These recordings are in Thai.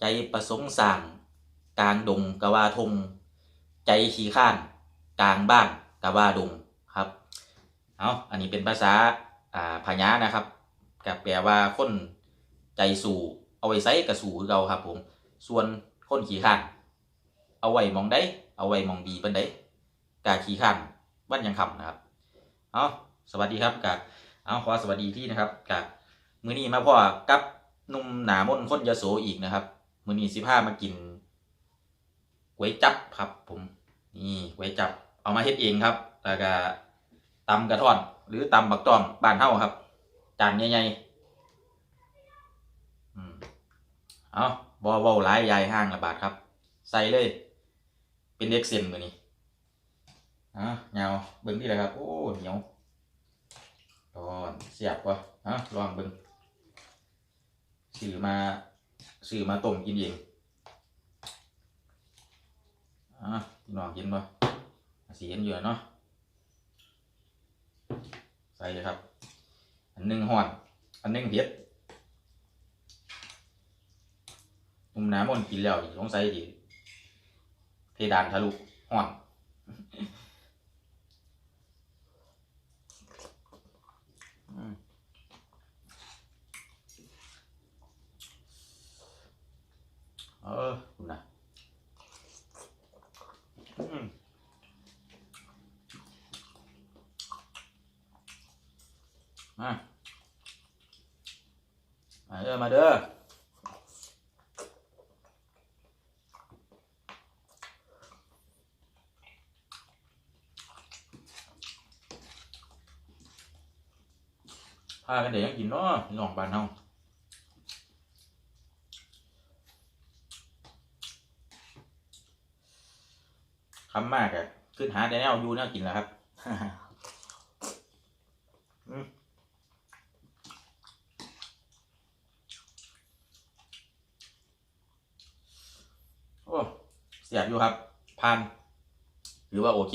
ใจประสงค์สร้างกลางดงกะว่าทง ใจขี้ข้านกลางบ้านกะว่าดงครับเอาอันนี้เป็นภาษาอ่าพญานะครับกับแปลว่าคนใจสู่เอาไว้ใส่กระสู่เราครับผม ส่วนคนขี้ข้านเอาไว้มองได้ เอาไว้มองดีเป็นได้กาขี้ข้านวันยังคำนะครับเอาสวัสดีครับกะเอาขอสวัสดีที่นะครับกะมื้อนี้มาพ่อกับหนุ่มหนามนต์คนยโสอีกนะครับ มื้อนี้สิพามากินก๋วยจับครับ ผมนี่ก๋วยจับ เอามาเฮ็ดเองครับแล้วก็ตำกระท่อน หรือตำบักตองบ้านเฮาครับ จานใหญ่ๆอืมเอาบ่เว้าหลายยายห้างละบาทครับ ใส่เลย เป็นเด็กเส้นมือนี้อะเหนียวเบิ่งที่ไหนครับ โอ้เหนียวร้อนเสียบวะฮะลองเบิ่งซื้อมา ซื้อมาต้มกินเองอะพี่น้องกินบ่สีเห็นอยู่เนาะใส่ครับ อันหนึงห่อน อันนึงเผ็ดนุ่มน้ำมันกินแล้วดิสงสัยดิเพดานทะลุห่อนอืม เออคุณนะมามาเด้อมาเด้อพากันเดี๋ยวยังกินเนาะน้องบ้านเฮา คำมากอะขึ้นหาแต่แนวอยู่แนวกินแล้วครับโอ้เสียบอยู่ครับผ่านหรือว่าโอเค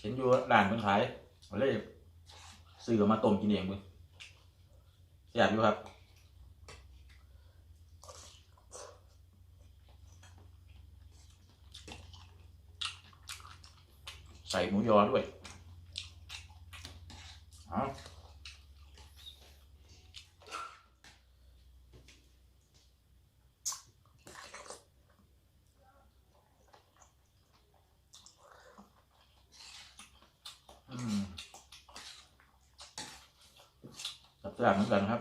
เห็นอยู่ร้านเพิ่นขายเลยซื้อมาต้มกินเองเพิ่ นเสียบอยู่ครับใส่หมูยอด้วยเอาอืมจับ สลากเหมือนกันครับ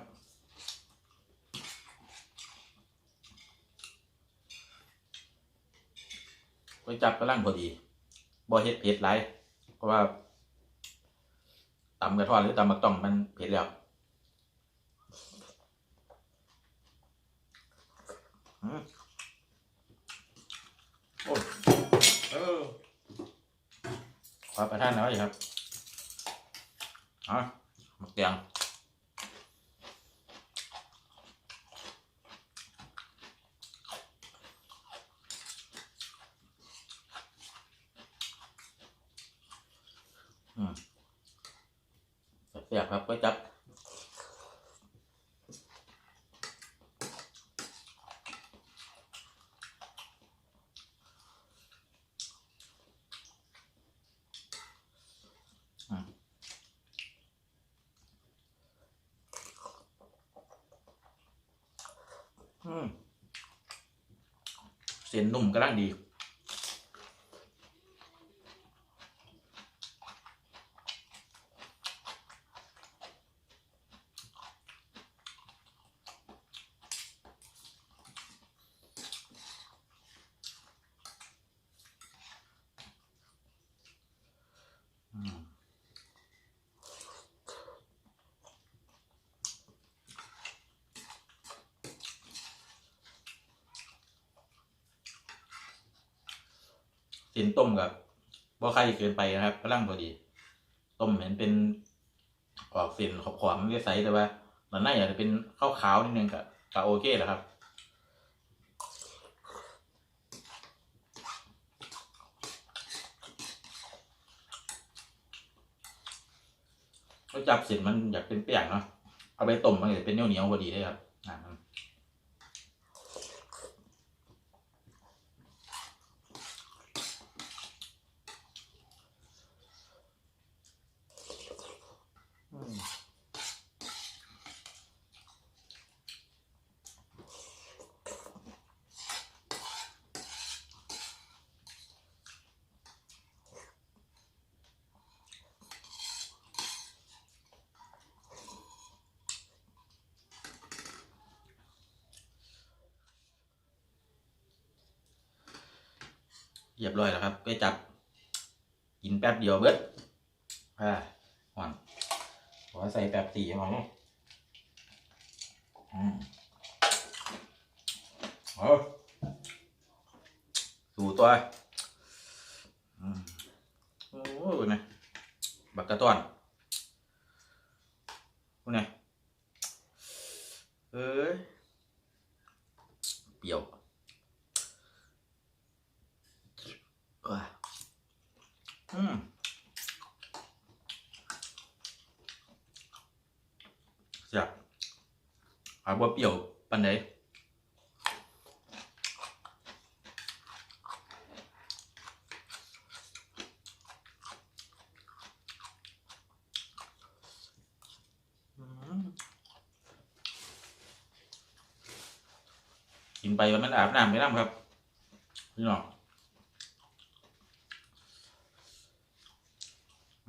ไปจับกระลังพอดีบ่เฮ็ดเผ็ดหลายเพราะว่าตำกระท้อนหรือตำบักต้องมันเผ็ดแล้วโอ้เออขอประทานหน่อยครับอะหมักแตง แซ่บครับไว้จับอืมเส้นนุ่มกำลังดี เส้นต้มกับบ่ไข่เกินไปนะครับกำลังพอดี ต้มเห็นเป็นออกส้นขอบๆมันจะใสแต่ว่ามันน่าจะเป็นขาวๆนิดนึงกับกับโอเคแหละครับอเขาจับเสร็จมันอยากเป็นเปียกเนาะเอาไปต้มมันจะเป็นเหนียวเหนียวๆพอดีเลยครับอ่า เรียบร้อยแล้วครับก็จับกินแป๊บเดียวเบิดอ่าหวานขอใส่แป๊บตีหน่อยนะอืมเอาดูตัวอืมโอ้ยนะบักกระต้อนคุณไงเอ้ยเปรี้ยวอะอืมเสียบ เอาเปรี้ยวปานใดอืมกินไปมันอาบน้ำไม่น้ำครับพี่น้อง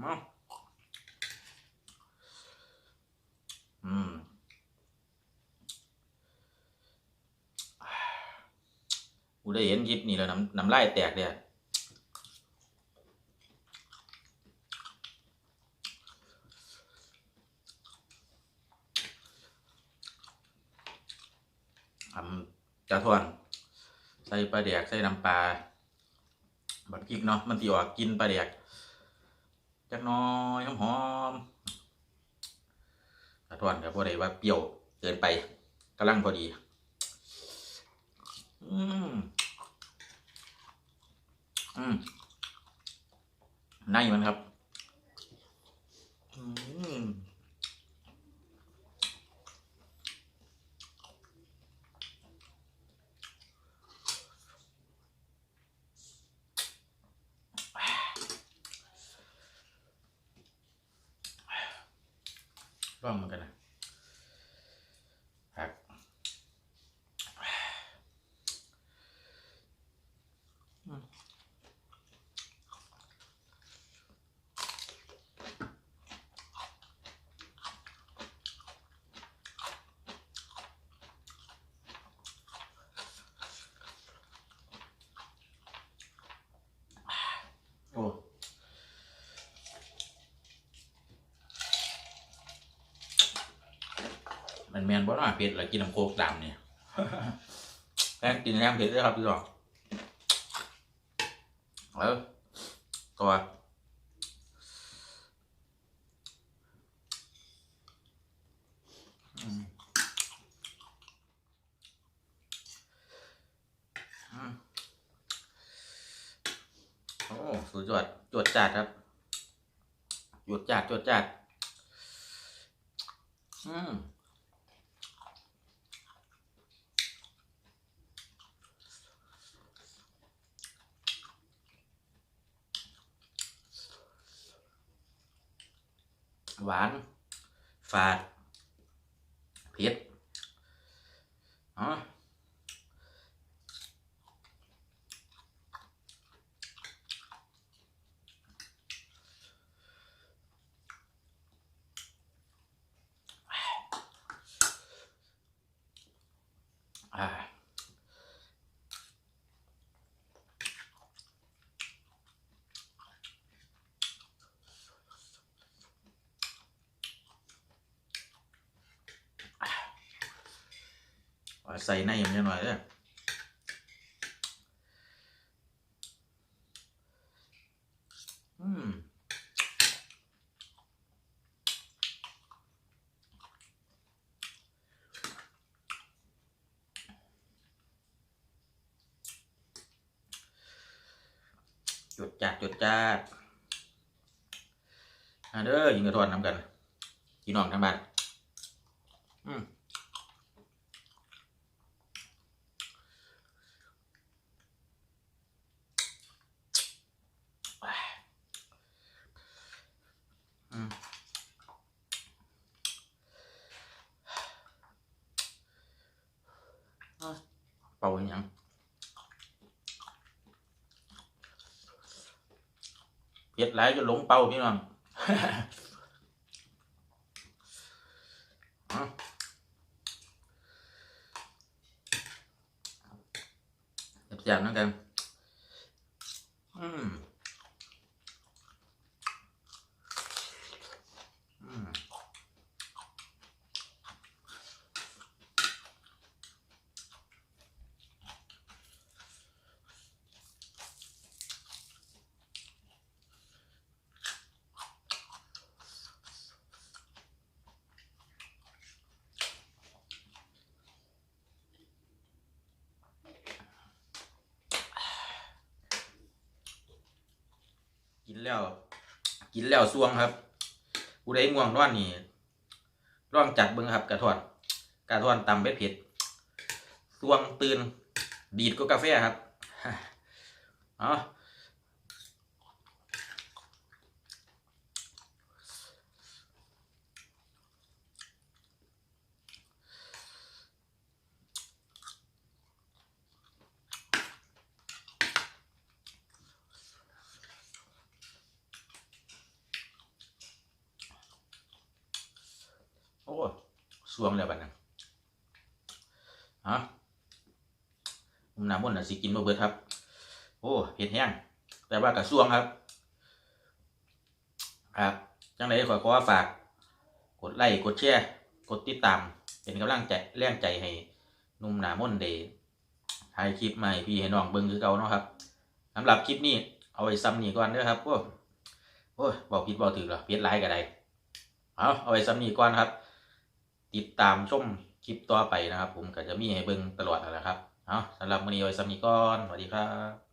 มาอืม กูได้เห็นคลิปนี้แล้วน้ำน้ำลายแตกเลยอะทำกระท้อนใส่ปลาแดกใส่น้ำปลาบักพริกเนาะมันตีออกกินปลาแดกจักน้อยหอมๆกระท้อนกับพอได้ว่าเปรี้ยวเกินไปกำลังพอดี อืม อืมในมันครับ อืมร่องเหมือนกันนะผักอืมโอ้ มันแมนบ่น่าเผ็ดแล้วกินน้ำโคกดำเนี่ยแม่กินแรงเผ็ดด้วยครับพี่น้องเออตัวโอ้สุดยอดจวดจัดครับจวดจัดจวดจัดอืม หวาน ฝาด เผ็ดอ๋อ ใส่ในมันจะหน่อยเด้ออืมจุดจัดจุดจัดอ่าเด้อยิงกระทอนนำกันพี่น้องทั้งบ้านอืม อืมเป่าอหยังเผ็ดหลายจนหลงเป่าพี่น้อง เอาแซ่บๆนั่นกัน อืม อืม กินแล้ว กินแล้วซวงครับผู้ใดง่วงนอนนี่ร่องจัดเบิ้งครับกระทอนกระทอนตำเบ็ดเผ็ดซวงตื่นดีดก็กาแฟครับอ๋อ ซวงแล้วบัดนั้นฮะผมน้ำมันน่ะสิกินบ่เบิดครับ โอ้เผ็ดแห้งแต่ว่ากระซวงครับ ครับจังไดขอขอฝาก กดไลค์กดแชร์กดติดตามเป็นกำลังใจแรงใจให้นุ่มหนามนต์เดถ่ายคลิปใหม่พี่ให้น้องเบิ่งคือเก่าเนาะครับสำหรับคลิปนี้เอาไว้ซ้ำนี้ก่อนเด้อครับโอ้โอ้ยบอกผิดบอกถูกเหรอเพี้ยนไรก็ไดเอาเอาไว้ซ้ำนี้ก่อนครับ ติดตามชมคลิปต่อไปนะครับ ผมก็จะมีให้เบิ่งตลอดนั่นแหละครับเอาสำหรับวันนี้ไว้ซ้ำนีก่อนสวัสดีครับ